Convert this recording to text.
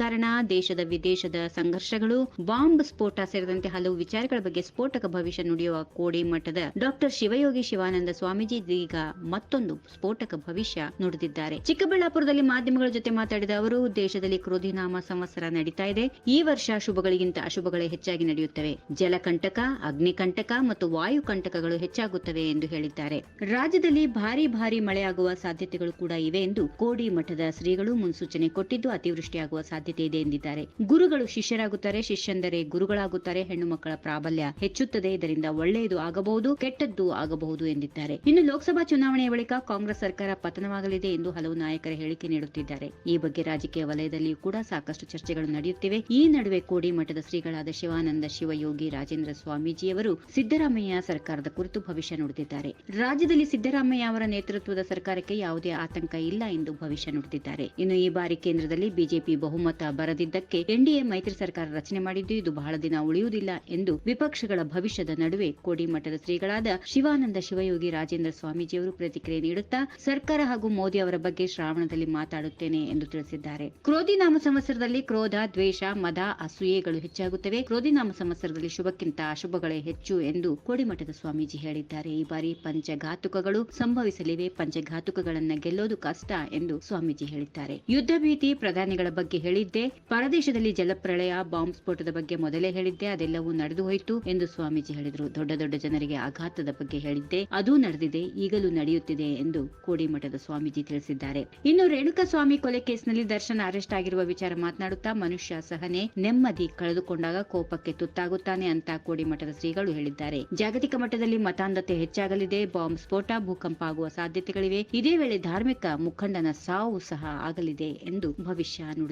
ರಾಜಕಾರಣ ದೇಶದ ವಿದೇಶದ ಸಂಘರ್ಷಗಳು, ಬಾಂಬ್ ಸ್ಫೋಟ ಸೇರಿದಂತೆ ಹಲವು ವಿಚಾರಗಳ ಬಗ್ಗೆ ಸ್ಫೋಟಕ ಭವಿಷ್ಯ ನುಡಿಯುವ ಕೋಡಿ ಮಠದ ಡಾಕ್ಟರ್ ಶಿವಯೋಗಿ ಶಿವಾನಂದ ಸ್ವಾಮೀಜಿ ಇದೀಗ ಮತ್ತೊಂದು ಸ್ಫೋಟಕ ಭವಿಷ್ಯ ನುಡಿದಿದ್ದಾರೆ. ಚಿಕ್ಕಬಳ್ಳಾಪುರದಲ್ಲಿ ಮಾಧ್ಯಮಗಳ ಜೊತೆ ಮಾತಾಡಿದ ಅವರು, ದೇಶದಲ್ಲಿ ಕ್ರೋಧಿನಾಮ ಸಂವತ್ಸರ ನಡೀತಾ ಇದೆ. ಈ ವರ್ಷ ಶುಭಗಳಿಗಿಂತ ಅಶುಭಗಳೇ ಹೆಚ್ಚಾಗಿ ನಡೆಯುತ್ತವೆ. ಜಲಕಂಟಕ, ಅಗ್ನಿಕಂಟಕ ಮತ್ತು ವಾಯು ಕಂಟಕಗಳು ಹೆಚ್ಚಾಗುತ್ತವೆ ಎಂದು ಹೇಳಿದ್ದಾರೆ. ರಾಜ್ಯದಲ್ಲಿ ಭಾರಿ ಭಾರಿ ಮಳೆಯಾಗುವ ಸಾಧ್ಯತೆಗಳು ಕೂಡ ಇವೆ ಎಂದು ಕೋಡಿ ಮಠದ ಶ್ರೀಗಳು ಮುನ್ಸೂಚನೆ ಕೊಟ್ಟಿದ್ದು, ಅತಿವೃಷ್ಟಿಯಾಗುವ ಸಾಧ್ಯತೆ ಇದೆ ಎಂದಿದ್ದಾರೆ. ಗುರುಗಳು ಶಿಷ್ಯರಾಗುತ್ತಾರೆ, ಶಿಷ್ಯಂದರೆ ಗುರುಗಳಾಗುತ್ತಾರೆ. ಹೆಣ್ಣು ಮಕ್ಕಳ ಪ್ರಾಬಲ್ಯ ಹೆಚ್ಚುತ್ತದೆ. ಇದರಿಂದ ಒಳ್ಳೆಯದು ಆಗಬಹುದು, ಕೆಟ್ಟದ್ದು ಆಗಬಹುದು ಎಂದಿದ್ದಾರೆ. ಇನ್ನು ಲೋಕಸಭಾ ಚುನಾವಣೆಯ ಬಳಿಕ ಕಾಂಗ್ರೆಸ್ ಸರ್ಕಾರ ಪತನವಾಗಲಿದೆ ಎಂದು ಹಲವು ನಾಯಕರ ಹೇಳಿಕೆ ನೀಡುತ್ತಿದ್ದಾರೆ. ಈ ಬಗ್ಗೆ ರಾಜಕೀಯ ವಲಯದಲ್ಲಿಯೂ ಕೂಡ ಸಾಕಷ್ಟು ಚರ್ಚೆಗಳು ನಡೆಯುತ್ತಿವೆ. ಈ ನಡುವೆ ಕೋಡಿ ಮಠದ ಶ್ರೀಗಳಾದ ಶಿವಾನಂದ ಶಿವಯೋಗಿ, ರಾಜೇಂದ್ರ ಸ್ವಾಮೀಜಿಯವರು ಸಿದ್ದರಾಮಯ್ಯ ಸರ್ಕಾರದ ಕುರಿತು ಭವಿಷ್ಯ ನುಡಿದಿದ್ದಾರೆ. ರಾಜ್ಯದಲ್ಲಿ ಸಿದ್ದರಾಮಯ್ಯ ಅವರ ನೇತೃತ್ವದ ಸರ್ಕಾರಕ್ಕೆ ಯಾವುದೇ ಆತಂಕ ಇಲ್ಲ ಎಂದು ಭವಿಷ್ಯ ನುಡಿದಿದ್ದಾರೆ. ಇನ್ನು ಈ ಬಾರಿ ಕೇಂದ್ರದಲ್ಲಿ ಬಿಜೆಪಿ ಬಹುಮತ ಬರದಿದ್ದಕ್ಕೆ ಎನ್ಡಿಎ ಮೈತ್ರಿ ಸರ್ಕಾರ ರಚನೆ ಮಾಡಿದ್ದು ಇದು ಬಹಳ ದಿನ ಉಳಿಯುವುದಿಲ್ಲ ಎಂದು ವಿಪಕ್ಷಗಳ ಭವಿಷ್ಯದ ನಡುವೆ ಕೋಡಿಮಠದ ಶ್ರೀಗಳಾದ ಶಿವಾನಂದ ಶಿವಯೋಗಿ ರಾಜೇಂದ್ರ ಸ್ವಾಮೀಜಿಯವರು ಪ್ರತಿಕ್ರಿಯೆ ನೀಡುತ್ತಾ ಸರ್ಕಾರ ಹಾಗೂ ಮೋದಿ ಅವರ ಬಗ್ಗೆ ಶ್ರಾವಣದಲ್ಲಿ ಮಾತಾಡುತ್ತೇನೆ ಎಂದು ತಿಳಿಸಿದ್ದಾರೆ. ಕ್ರೋಧಿ ನಾಮ ಸಂವತ್ಸರದಲ್ಲಿ ಕ್ರೋಧ, ದ್ವೇಷ, ಮದ, ಅಸೂಯೆಗಳು ಹೆಚ್ಚಾಗುತ್ತವೆ. ಕ್ರೋಧಿ ನಾಮ ಸಂವತ್ಸರದಲ್ಲಿ ಶುಭಕ್ಕಿಂತ ಅಶುಭಗಳೇ ಹೆಚ್ಚು ಎಂದು ಕೋಡಿಮಠದ ಸ್ವಾಮೀಜಿ ಹೇಳಿದ್ದಾರೆ. ಈ ಬಾರಿ ಪಂಚಘಾತುಕಗಳು ಸಂಭವಿಸಲಿವೆ. ಪಂಚಘಾತುಕಗಳನ್ನ ಗೆಲ್ಲೋದು ಕಷ್ಟ ಎಂದು ಸ್ವಾಮೀಜಿ ಹೇಳಿದ್ದಾರೆ. ಯುದ್ಧ ಭೀತಿ ಪ್ರಧಾನಿಗಳ ಬಗ್ಗೆ ಹೇಳಿದ್ದೆ. ಪರದೇಶದಲ್ಲಿ ಜಲಪ್ರಳಯ, ಬಾಂಬ್ ಸ್ಫೋಟದ ಬಗ್ಗೆ ಮೊದಲೇ ಹೇಳಿದ್ದೆ. ಅದೆಲ್ಲವೂ ನಡೆದು ಹೋಯಿತು ಎಂದು ಸ್ವಾಮೀಜಿ ಹೇಳಿದರು. ದೊಡ್ಡ ದೊಡ್ಡ ಜನರಿಗೆ ಆಘಾತದ ಬಗ್ಗೆ ಹೇಳಿದ್ದೆ. ಅದೂ ನಡೆದಿದೆ. ಈಗಲೂ ನಡೆಯುತ್ತಿದೆ ಎಂದು ಕೋಡಿಮಠದ ಸ್ವಾಮೀಜಿ ತಿಳಿಸಿದ್ದಾರೆ. ಇನ್ನು ರೇಣುಕಾ ಸ್ವಾಮಿ ಕೊಲೆ ಕೇಸ್ನಲ್ಲಿ ದರ್ಶನ್ ಅರೆಸ್ಟ್ ಆಗಿರುವ ವಿಚಾರ ಮಾತನಾಡುತ್ತಾ ಮನುಷ್ಯ ಸಹನೆ, ನೆಮ್ಮದಿ ಕಳೆದುಕೊಂಡಾಗ ಕೋಪಕ್ಕೆ ತುತ್ತಾಗುತ್ತಾನೆ ಅಂತ ಕೋಡಿಮಠದ ಶ್ರೀಗಳು ಹೇಳಿದ್ದಾರೆ. ಜಾಗತಿಕ ಮಟ್ಟದಲ್ಲಿ ಮತಾಂಧತೆ ಹೆಚ್ಚಾಗಲಿದೆ. ಬಾಂಬ್ ಸ್ಫೋಟ, ಭೂಕಂಪ ಆಗುವ ಸಾಧ್ಯತೆಗಳಿವೆ. ಇದೇ ವೇಳೆ ಧಾರ್ಮಿಕ ಮುಖಂಡನ ಸಾವು ಸಹ ಆಗಲಿದೆ ಎಂದು ಭವಿಷ್ಯ ನುಡಿದರು